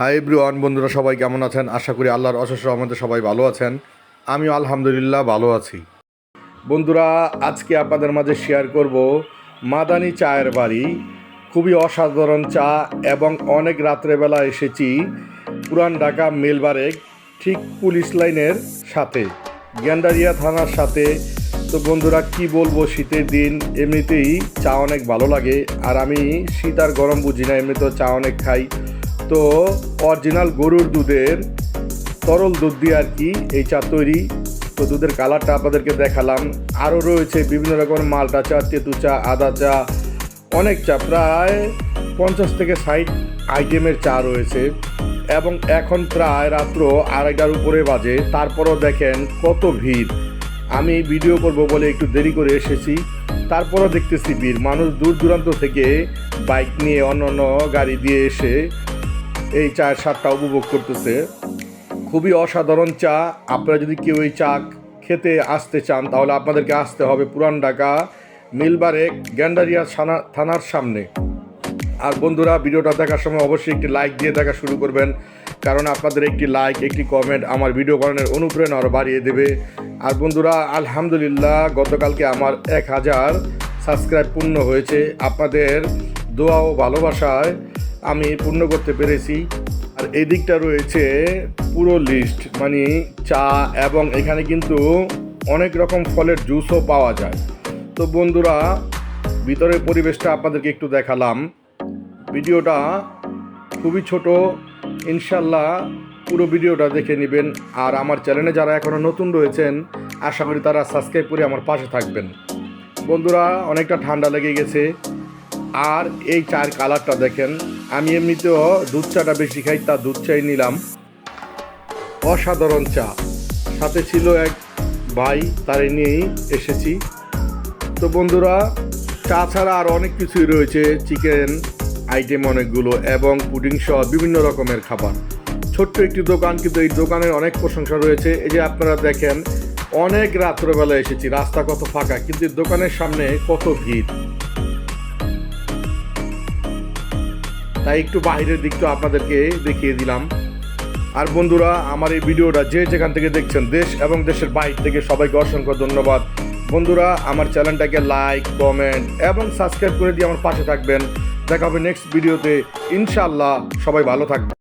Hi everyone, বন্ধুরা সবাই কেমন আছেন? আশা করি আল্লাহর অশেষ রহমতে সবাই ভালো আছেন। আমিও আলহামদুলিল্লাহ ভালো আছি। বন্ধুরা, আজকে আপনাদের মাঝে শেয়ার করব মাদানি চায়ের বাড়ি। খুবই অসাধারণ চা এবং অনেক রাত্রেবেলা এসেছি পুরান ঢাকা মেলবারেক ঠিক পুলিশ লাইনের সাথে, গ্যান্ডারিয়া থানার সাথে। তো বন্ধুরা, কি বলব, শীতের দিন এমনিতেই চা অনেক ভালো লাগে। আর আমি শীত আর গরম বুঝি না, এমনিতেও চা অনেক খাই। তো অরিজিনাল গরুর দুধের তরল দুধ দিয়ে আর কি এই চা তৈরি। তো দুধের কালারটা আপনাদেরকে দেখালাম। আরও রয়েছে বিভিন্ন রকম মালটা চা তেঁতু চা, আদা চা, অনেক চা, প্রায় পঞ্চাশ থেকে ষাট আইটেমের চা রয়েছে। এবং এখন প্রায় রাত্র আড়াইটার উপরে বাজে। তারপরও দেখেন কত ভিড়। আমি ভিডিও করব বলে একটু দেরি করে এসেছি। তারপরও দেখতেছি ভিড়। মানুষ দূর দূরান্ত থেকে বাইক নিয়ে অন্য অন্য গাড়ি দিয়ে এসে এই চায়ের স্বাদটা উপভোগ করতেছে। খুবই অসাধারণ চা। আপনারা যদি কেউ এই চা খেতে আসতে চান, তাহলে আপনাদেরকে আসতে হবে পুরান ঢাকা, মিলবারে, গ্যান্ডারিয়া থানা থানার সামনে। আর বন্ধুরা, ভিডিওটা দেখার সময় অবশ্যই একটি লাইক দিয়ে দেখা শুরু করবেন, কারণ আপনাদের একটি লাইক, একটি কমেন্ট আমার ভিডিও বানানোর অনুপ্রেরণা আরও বাড়িয়ে দেবে। আর বন্ধুরা, আলহামদুলিল্লাহ, গতকালকে আমার এক হাজার সাবস্ক্রাইব পূর্ণ হয়েছে। আপনাদের দোয়া ও ভালোবাসায় আমি পূর্ণ করতে পেরেছি। আর এই দিকটা রয়েছে পুরো লিস্ট মানে চা এবং এখানে কিন্তু অনেক রকম ফলের জুসও পাওয়া যায়। তো বন্ধুরা, ভিতরের পরিবেশটা আপনাদেরকে একটু দেখালাম। ভিডিওটা খুবই ছোট, ইনশাল্লাহ পুরো ভিডিওটা দেখে নেবেন। আর আমার চ্যানেলে যারা এখনও নতুন রয়েছেন, আশা করি তারা সাবস্ক্রাইব করে আমার পাশে থাকবেন। বন্ধুরা, অনেকটা ঠান্ডা লেগে গেছে। আর এই চায়ের কালারটা দেখেন। আমি এমনিতেও দুধ চাটা বেশি খাই, তা দুধ চাই নিলাম। অসাধারণ চা। সাথে ছিল এক ভাই, তারে নিয়েই এসেছি। তো বন্ধুরা, চা ছাড়া আর অনেক কিছুই রয়েছে, চিকেন, আইটেম অনেকগুলো, এবং পুডিং সহ বিভিন্ন রকমের খাবার। ছোট্ট একটি দোকান, কিন্তু এই দোকানের অনেক প্রশংসা রয়েছে। এই যে আপনারা দেখেন, অনেক রাত্রবেলা এসেছি, রাস্তা কত ফাঁকা, কিন্তু দোকানের সামনে কত ভিড়। তাই একটু বাইরের দিকটা আপনাদেরকে দেখিয়ে দিলাম। আর বন্ধুরা, আমার এই ভিডিওটা যে যেখান থেকে দেখছেন, দেশ এবং দেশের বাইরে থেকে সবাইকে অসংখ্য ধন্যবাদ। বন্ধুরা, আমার চ্যানেলটাকে লাইক, কমেন্ট এবং সাবস্ক্রাইব করে দিয়ে আমার পাশে থাকবেন। দেখা হবে নেক্সট ভিডিওতে। ইনশাল্লাহ সবাই ভালো থাকবে